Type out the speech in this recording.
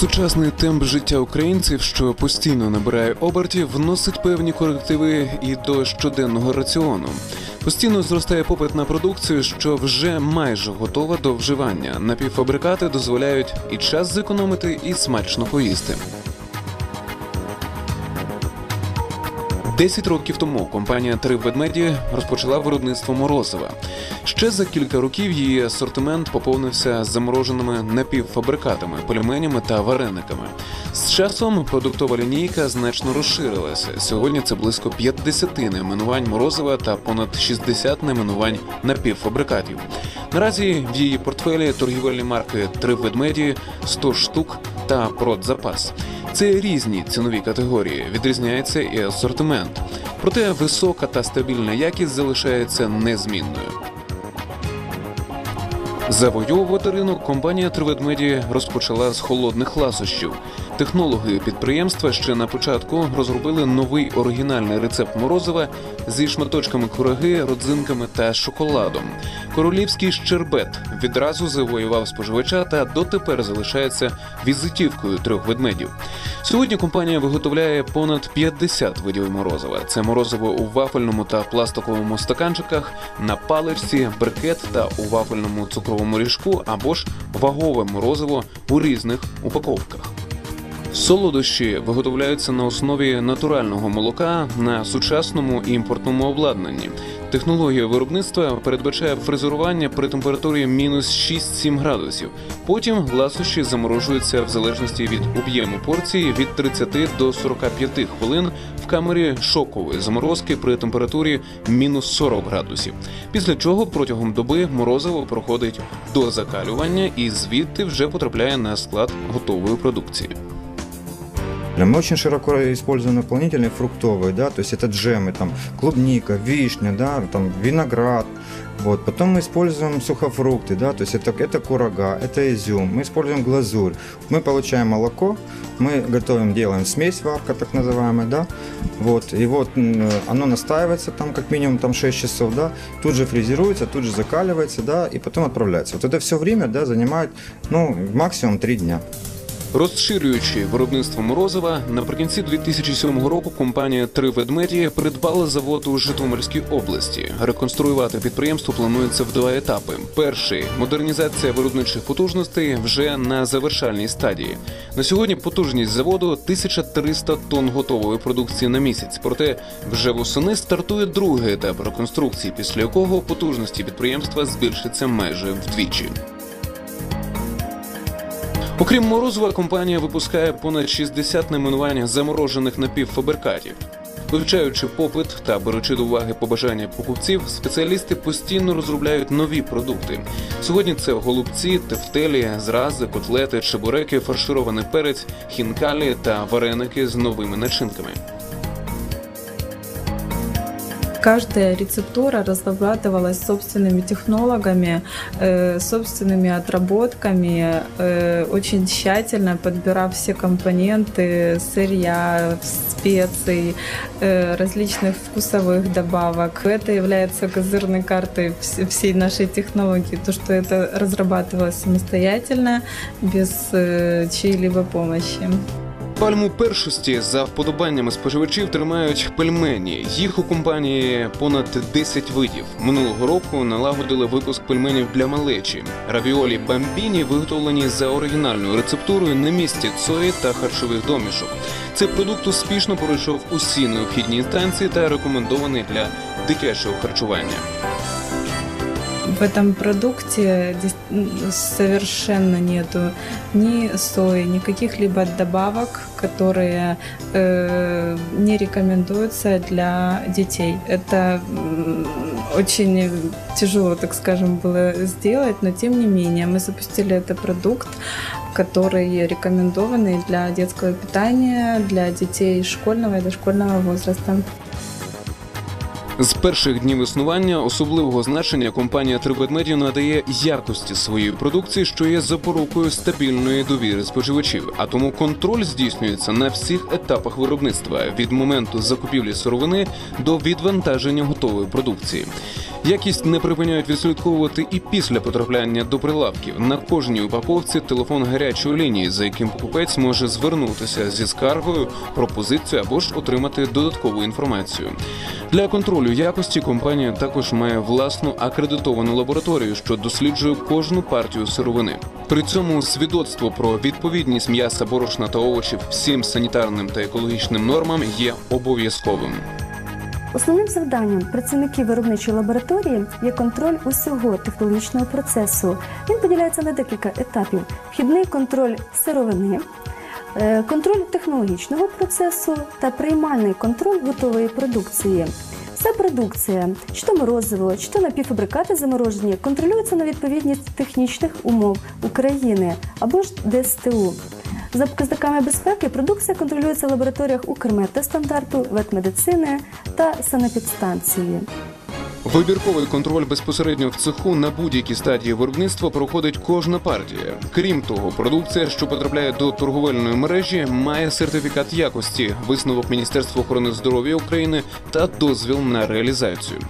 Сучасний темп життя українців, що постійно набирає обертів, вносить певні корективи і до щоденного раціону. Постійно зростає попит на продукцію, що вже майже готова до вживання. Напівфабрикати дозволяють і час зекономити, і смачно поїсти. Десять років тому компанія Три ведмеді розпочала виробництво морозива. Ще за кілька років її асортимент поповнився замороженими напівфабрикатами, пельменями та варениками. З часом продуктова лінійка значно розширилася. Сьогодні це близько 50 найменувань морозива та понад 60 найменувань напівфабрикатів. Наразі в її портфелі торгівельні марки Три ведмеді, 100 штук та продзапас. Це різні цінові категорії, відрізняється і асортимент. Проте висока та стабільна якість залишається незмінною. Завойовувати ринок компанія Триведмеді розпочала з холодних ласощів. Технологи підприємства ще на початку розробили новий оригінальний рецепт морозива зі шматочками кураги, родзинками та шоколадом. Королівський щербет відразу завоював споживача та дотепер залишається візитівкою трьох ведмедів. Сьогодні компанія виготовляє понад 50 видів морозива. Це морозиво у вафельному та пластиковому стаканчиках, на паличці, брикет та у вафельному цукровому ріжку або ж вагове морозиво у різних упаковках. Солодощі виготовляються на основі натурального молока на сучасному імпортному обладнанні. Технологія виробництва передбачає фрезерування при температурі мінус 6-7 градусів. Потім ласощі заморожуються в залежності від об'єму порції від 30 до 45 хвилин в камері шокової заморозки при температурі мінус 40 градусів. Після чого протягом доби морозиво проходить до закалювання і звідти вже потрапляє на склад готової продукції. Мы очень широко используем наполнители фруктовые, да, то есть это джемы, там клубника, вишня, да, там виноград. Вот. Потом мы используем сухофрукты, да, то есть это, это курага, это изюм, мы используем глазурь. Мы получаем молоко, мы готовим, делаем смесь варка так называемая, да, вот, и вот оно настаивается там как минимум там 6 часов, да, тут же фрезеруется, тут же закаливается, да, и потом отправляется. Вот это все время, да, занимает, ну, максимум 3 дня. Розширюючи виробництво морозива, наприкінці 2007 року компанія Три ведмеді придбала завод у Житомирській області. Реконструювати підприємство планується в два етапи. Перший модернізація виробничих потужностей вже на завершальній стадії. На сьогодні потужність заводу 1300 тонн готової продукції на місяць. Проте вже восени стартує другий етап реконструкції, після якого потужності підприємства збільшиться майже вдвічі. Окрім морозива, компанія випускає понад 60 найменувань заморожених напівфабрикатів. Вивчаючи попит та беручи до уваги побажання покупців, спеціалісти постійно розробляють нові продукти. Сьогодні це голубці, тефтелі, зрази, котлети, чебуреки, фарширований перець, хінкалі та вареники з новими начинками. Каждая рецептура разрабатывалась собственными технологами, э, собственными отработками, э, очень тщательно подбирав все компоненты сырья, специй, э, различных вкусовых добавок. Это является козырной картой вс- всей нашей технологии, то, что это разрабатывалось самостоятельно, без чьей-либо помощи. Пальму першості за вподобаннями споживачів тримають пельмені. Їх у компанії понад 10 видів. Минулого року налагодили випуск пельменів для малечі. Равіолі бамбіні виготовлені за оригінальною рецептурою на місці цої та харчових домішок. Цей продукт успішно пройшов усі необхідні інстанції та рекомендований для дитячого харчування. В этом продукте совершенно нету ни сои, ни каких-либо добавок, которые э, не рекомендуются для детей. Это очень тяжело, так скажем, было сделать, но тем не менее мы запустили этот продукт, который рекомендованный для детского питания, для детей школьного и дошкольного возраста. З перших днів існування особливого значення компанія Трибедмедіа надає якості своєї продукції, що є запорукою стабільної довіри споживачів. А тому контроль здійснюється на всіх етапах виробництва від моменту закупівлі сировини до відвантаження готової продукції. Якість не припиняють відслідковувати і після потрапляння до прилавків. На кожній упаковці телефон гарячої лінії, за яким покупець може звернутися зі скаргою, пропозицією або ж отримати додаткову інформацію. Для контролю якості компанія також має власну акредитовану лабораторію, що досліджує кожну партію сировини. При цьому свідоцтво про відповідність м'яса, борошна та овочів всім санітарним та екологічним нормам є обов'язковим. Основним завданням працівників виробничої лабораторії є контроль усього технологічного процесу. Він поділяється на декілька етапів: вхідний контроль сировини, е, контроль технологічного процесу та приймальний контроль готової продукції. Вся продукція, чи то морозиво, чи то напівфабрикати заморожені, контролюється на відповідність технічних умов України або ж ДСТУ. За показниками безпеки продукція контролюється в лабораторіях Укрмедстандарту, ветмедицини та санепідстанції. Вибірковий контроль безпосередньо в цеху на будь-якій стадії виробництва проходить кожна партія. Крім того, продукція, що потрапляє до торговельної мережі, має сертифікат якості, висновок Міністерства охорони здоров'я України та дозвіл на реалізацію.